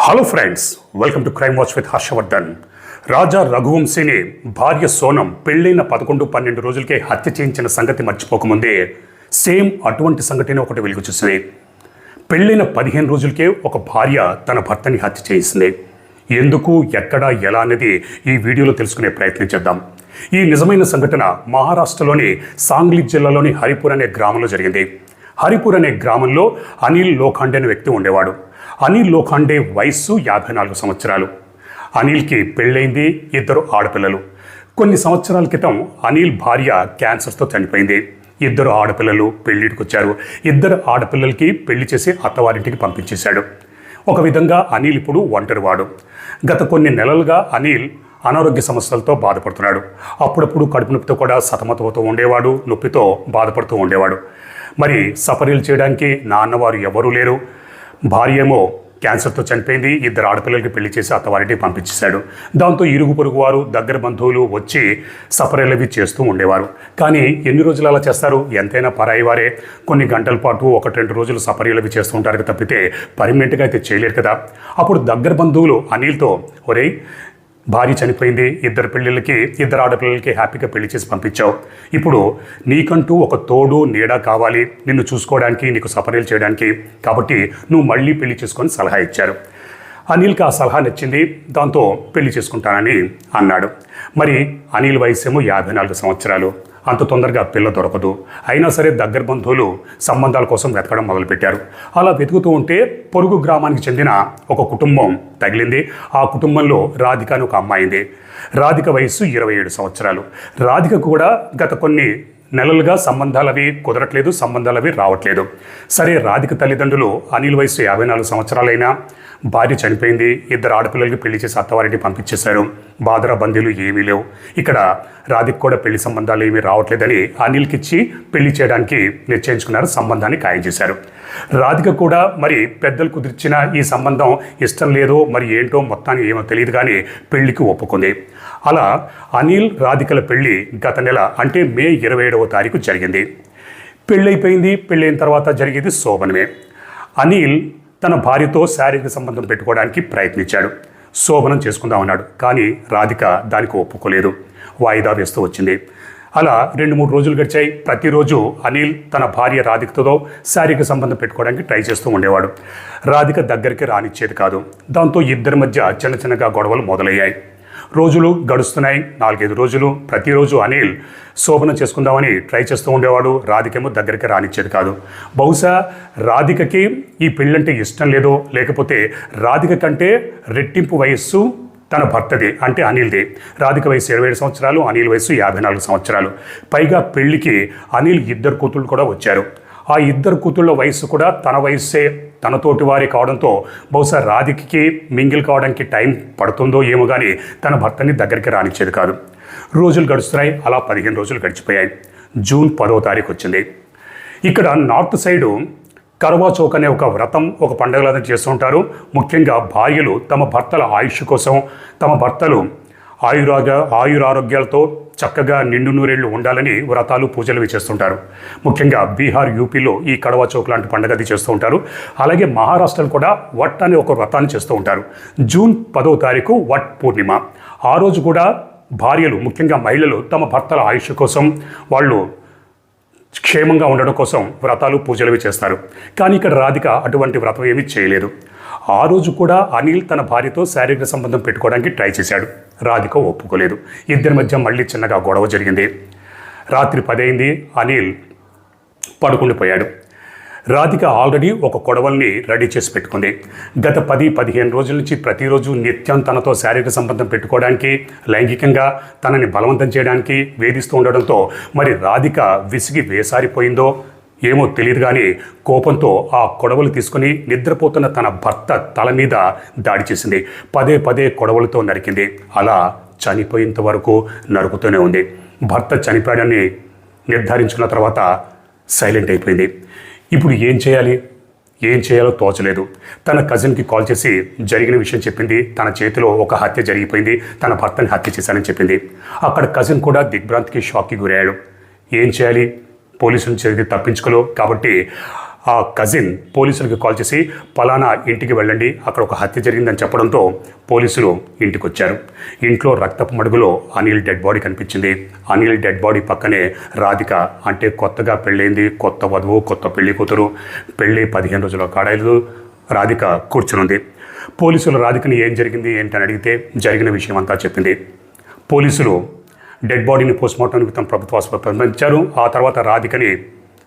Hello friends welcome to crime watch with Harshavardhan Raja రఘువంశీని భార్య సోనం పెళ్ళైన పదకొండు పన్నెండు రోజులకే హత్య చేయించిన సంగతి మర్చిపోకముందే సేమ్ అటువంటి సంఘటన ఒకటి వెలుగు చూసింది పెళ్ళైన పదిహేను రోజులకే ఒక భార్య తన భర్తని హత్య చేసింది ఎందుకు ఎక్కడ ఎలా అనేది ఈ వీడియోలో తెలుసుకునే ప్రయత్నం చేద్దాం. ఈ నిజమైన సంఘటన మహారాష్ట్రలోని సాంగ్లీ జిల్లాలోని హరిపూర్ అనే గ్రామంలో జరిగింది. హరిపూర్ అనే గ్రామంలో అనిల్ లోఖండే అనే వ్యక్తి ఉండేవాడు. అనిల్ లోఖండే వయస్సు యాభై నాలుగు సంవత్సరాలు. అనిల్కి పెళ్ళైంది ఇద్దరు ఆడపిల్లలు. కొన్ని సంవత్సరాల క్రితం అనిల్ భార్య క్యాన్సర్తో చనిపోయింది. ఇద్దరు ఆడపిల్లలు పెళ్ళిటికి వచ్చారు. ఇద్దరు ఆడపిల్లలకి పెళ్ళి చేసి అత్తవారింటికి పంపించేశాడు. ఒక విధంగా అనిల్ ఇప్పుడు ఒంటరివాడు. గత కొన్ని నెలలుగా అనిల్ అనారోగ్య సమస్యలతో బాధపడుతున్నాడు. అప్పుడప్పుడు కడుపు నొప్పితో కూడా సతమతమవుతూ ఉండేవాడు నొప్పితో బాధపడుతూ ఉండేవాడు. మరి సఫరీలు చేయడానికి నాన్నవారు ఎవరూ లేరు. భార్య ఏమో క్యాన్సర్తో చనిపోయింది ఇద్దరు ఆడపిల్లలకి పెళ్ళి చేసి అత్తవారింటికి పంపించేశాడు. దాంతో ఇరుగు పొరుగు వారు దగ్గర బంధువులు వచ్చి సఫరీలు చేస్తూ ఉండేవారు. కానీ ఎన్ని రోజులు అలా చేస్తారు? ఎంతైనా పరాయి వారే. కొన్ని గంటల పాటు ఒకటి రెండు రోజులు సఫరీలు అవి చేస్తూ ఉంటారు తప్పితే పర్మనెంట్గా అయితే చేయలేరు కదా. అప్పుడు దగ్గర బంధువులు అనిల్తో ఒరేయ్ భార్య చనిపోయింది ఇద్దరు పెళ్ళిళ్ళకి ఇద్దరు ఆడపిల్లలకి హ్యాపీగా పెళ్ళి చేసి పంపించావు. ఇప్పుడు నీకంటూ ఒక తోడు నీడ కావాలి. నిన్ను చూసుకోవడానికి నీకు సపరీలు చేయడానికి. కాబట్టి నువ్వు మళ్ళీ పెళ్ళి చేసుకొని సలహా ఇచ్చారు. అనిల్కి ఆ సలహా నచ్చింది. దాంతో పెళ్ళి చేసుకుంటానని అన్నాడు. మరి అనిల్ వయసు యాభై నాలుగు సంవత్సరాలు. అంత తొందరగా పిల్ల దొరకదు. అయినా సరే దగ్గర బంధువులు సంబంధాల కోసం వెతకడం మొదలుపెట్టారు. అలా వెతుకుతూ ఉంటే పొరుగు గ్రామానికి చెందిన ఒక కుటుంబం తగిలింది. ఆ కుటుంబంలో రాధిక అని ఒక అమ్మాయింది రాధిక వయస్సు ఇరవై ఏడు సంవత్సరాలు. రాధిక కూడా గత కొన్ని నెలలుగా సంబంధాలు అవి కుదరట్లేదు సంబంధాలు అవి రావట్లేదు. సరే రాధిక తల్లిదండ్రులు అనిల్ వయసు యాభై నాలుగు సంవత్సరాలైనా భార్య చనిపోయింది ఇద్దరు ఆడపిల్లలకి పెళ్ళి చేసి అత్తవారిని పంపించేశారు. బాదరా బందీలు ఏమీ లేవు. ఇక్కడ రాధిక కూడా పెళ్ళి సంబంధాలు ఏమీ రావట్లేదని అనిల్కిచ్చి పెళ్ళి చేయడానికి నిశ్చయించుకున్నారు సంబంధాన్ని ఖాయం చేశారు. రాధిక కూడా మరి పెద్దలు కుదిర్చిన ఈ సంబంధం ఇష్టం లేదో మరి ఏంటో మొత్తానికి ఏమో తెలియదు కానీ పెళ్ళికి ఒప్పుకుంది. అలా అనిల్ రాధికల పెళ్ళి గత నెల అంటే మే ఇరవై ఏడవ తారీఖు జరిగింది. పెళ్ళైపోయింది పెళ్ళైన తర్వాత జరిగేది శోభనమే. అనిల్ తన భార్యతో శారీరక సంబంధం పెట్టుకోవడానికి ప్రయత్నించాడు. శోభనం చేసుకుందామన్నాడు కానీ రాధిక దానికి ఒప్పుకోలేదు. వాయిదా వేస్తూ వచ్చింది. అలా రెండు మూడు రోజులు గడిచాయి. ప్రతిరోజు అనిల్ తన భార్య రాధికతో శారీరక సంబంధం పెట్టుకోవడానికి ట్రై చేస్తూ ఉండేవాడు. రాధిక దగ్గరికి రానిచ్చేది కాదు. దాంతో ఇద్దరి మధ్య చిన్న చిన్నగా గొడవలు మొదలయ్యాయి. రోజులు గడుస్తున్నాయి. నాలుగైదు రోజులు. ప్రతిరోజు అనిల్ శోభనం చేసుకుందామని ట్రై చేస్తూ ఉండేవాడు. రాధికేమో దగ్గరికి రానిచ్చేది కాదు. బహుశా రాధికకి ఈ పెళ్ళంటే ఇష్టం లేదో లేకపోతే రాధిక కంటే రెట్టింపు వయస్సు తన భర్తది అంటే అనిల్ది. రాధిక వయసు ఇరవై ఏడు సంవత్సరాలు అనిల్ వయసు యాభై నాలుగు సంవత్సరాలు. పైగా పెళ్ళికి అనిల్ ఇద్దరు కూతుళ్ళు కూడా వచ్చారు. ఆ ఇద్దరు కూతుళ్ళ వయసు కూడా తన వయస్సే తనతోటి వారి కావడంతో బహుశా రాధికకి మింగిల్ కావడానికి టైం పడుతుందో ఏమో కానీ తన భర్తని దగ్గరికి రానిచ్చేది కాదు. రోజులు గడుస్తున్నాయి అలా పదిహేను రోజులు గడిచిపోయాయి. జూన్ పదో తారీఖు వచ్చింది. ఇక్కడ నార్త్ సైడు కరవా చౌక్ అనే ఒక వ్రతం ఒక పండుగలాగా చేస్తూ ఉంటారు. ముఖ్యంగా భార్యలు తమ భర్తల ఆయుష్ కోసం తమ భర్తలు ఆయురాగ ఆయురారోగ్యాలతో చక్కగా నిండు నూరేళ్ళు ఉండాలని వ్రతాలు పూజలు చేస్తుంటారు ముఖ్యంగా బీహార్ యూపీలో ఈ కడవా చౌక్ లాంటి పండుగ అది చేస్తూ ఉంటారు. అలాగే మహారాష్ట్రలో కూడా వట్ అనే ఒక వ్రతాన్ని చేస్తూ ఉంటారు. జూన్ పదో తారీఖు వట్ పూర్ణిమ. ఆ రోజు కూడా భార్యలు ముఖ్యంగా మహిళలు తమ భర్తల ఆయుష్ కోసం వాళ్ళు క్షేమంగా ఉండడం కోసం వ్రతాలు పూజలు చేస్తారు. కానీ ఇక్కడ రాధిక అటువంటి వ్రతం ఏమీ చేయలేదు. ఆ రోజు కూడా అనిల్ తన భార్యతో శారీరక సంబంధం పెట్టుకోవడానికి ట్రై చేశాడు. రాధిక ఒప్పుకోలేదు. ఇద్దరి మధ్య మళ్ళీ చిన్నగా గొడవ జరిగింది. రాత్రి పదైంది అనిల్ పడుకుండిపోయాడు. రాధిక ఆల్రెడీ ఒక కొడవల్ని రెడీ చేసి పెట్టుకుంది. గత పది పదిహేను రోజుల నుంచి ప్రతిరోజు నిత్యం తనతో శారీరక సంబంధం పెట్టుకోవడానికి లైంగికంగా తనని బలవంతం చేయడానికి వేధిస్తూ ఉండడంతో మరి రాధిక విసిగి వేసారిపోయిందో ఏమో తెలియదు కానీ కోపంతో ఆ కొడవలు తీసుకుని నిద్రపోతున్న తన భర్త తల మీద దాడి చేసింది. పదే పదే కొడవలతో నరికింది. అలా చనిపోయేంత వరకు నరుకుతూనే ఉంది. భర్త చనిపోయాడని నిర్ధారించుకున్న తర్వాత సైలెంట్ అయిపోయింది. ఇప్పుడు ఏం చేయాలి? ఏం చేయాలో తోచలేదు. తన కజిన్కి కాల్ చేసి జరిగిన విషయం చెప్పింది. తన చేతిలో ఒక హత్య జరిగిపోయింది. తన భర్తని హత్య చేశానని చెప్పింది. అక్కడ కజిన్ కూడా దిగ్భ్రాంతికి షాక్కి గురయ్యాడు. ఏం చేయాలి? పోలీసులు చేతి తప్పించుకోలేవు కాబట్టి ఆ కజిన్ పోలీసులకు కాల్ చేసి పలానా ఇంటికి వెళ్ళండి అక్కడ ఒక హత్య జరిగిందని చెప్పడంతో పోలీసులు ఇంటికి వచ్చారు ఇంట్లో రక్తపు మడుగులో అనిల్ డెడ్ బాడీ కనిపించింది. అనిల్ డెడ్ బాడీ పక్కనే రాధిక అంటే కొత్తగా పెళ్ళైంది కొత్త వధువు కొత్త పెళ్ళి కూతురు. పెళ్ళి పదిహేను రోజుల కాడలేదు రాధిక కూర్చునుంది. పోలీసులు రాధికని ఏం జరిగింది ఏంటని అడిగితే జరిగిన విషయం అంతా చెప్పింది. పోలీసులు డెడ్ బాడీని పోస్ట్మార్టం నిమిత్తం ప్రభుత్వ ఆసుపత్రి పంపించారు. ఆ తర్వాత రాధికని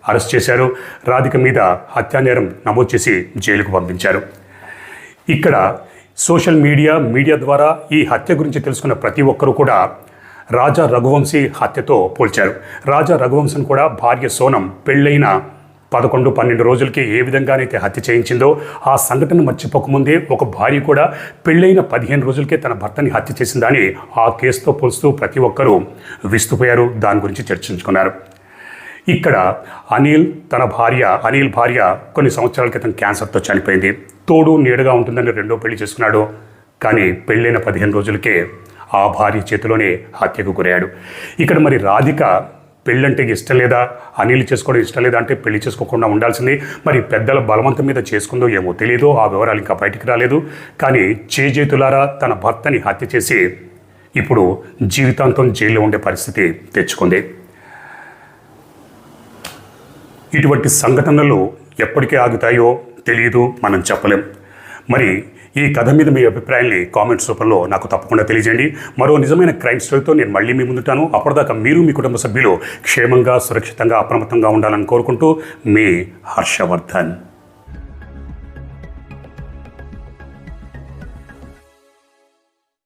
అరెస్ట్ చేశారు. రాధిక మీద హత్యానేరం నమోదు చేసి జైలుకు పంపించారు. ఇక్కడ సోషల్ మీడియా మీడియా ద్వారా ఈ హత్య గురించి తెలుసుకున్న ప్రతి ఒక్కరూ కూడా రాజా రఘువంశీ హత్యతో పోల్చారు. రాజా రఘువంశన్ కూడా భార్య సోనం పెళ్ళైన పదకొండు పన్నెండు రోజులకి ఏ విధంగానైతే హత్య చేయించిందో ఆ సంఘటన మర్చిపోకముందే ఒక భార్య కూడా పెళ్ళైన పదిహేను రోజులకే తన భర్తని హత్య చేసిందని ఆ కేసుతో పోలుస్తూ ప్రతి ఒక్కరూ విస్తుపోయారు. దాని గురించి చర్చించుకున్నారు. ఇక్కడ అనిల్ తన భార్య అనిల్ భార్య కొన్ని సంవత్సరాల క్రితం క్యాన్సర్తో చనిపోయింది. తోడు నీడగా ఉంటుందని రెండో పెళ్ళి చేసుకున్నాడు. కానీ పెళ్ళైన పదిహేను రోజులకే ఆ భార్య చేతిలోనే హత్యకు గురయ్యాడు. ఇక్కడ మరి రాధిక పెళ్ళంటే ఇష్టం లేదా? అనిల్ చేసుకోవడం ఇష్టం లేదా అంటే పెళ్ళి చేసుకోకుండా ఉండాల్సింది. మరి పెద్దల బలవంతం మీద చేసుకుందో ఏమో తెలియదు ఆ వివరాలు ఇంకా బయటికి రాలేదు. కానీ చేజేతులారా తన భర్తని హత్య చేసి ఇప్పుడు జీవితాంతం జైల్లో ఉండే పరిస్థితి తెచ్చుకుంది. ఇటువంటి సంఘటనలు ఎప్పటికీ ఆగుతాయో తెలియదు మనం చెప్పలేం. మరి ఈ కథ మీద మీ అభిప్రాయాన్ని కామెంట్స్ రూపంలో నాకు తప్పకుండా తెలియజేయండి. మరో నిజమైన క్రైమ్ స్టోరీతో నేను మళ్ళీ మీ ముందుంటాను. అప్పటిదాకా మీరు మీ కుటుంబ సభ్యులు క్షేమంగా సురక్షితంగా అప్రమత్తంగా ఉండాలని కోరుకుంటూ మీ హర్షవర్ధన్.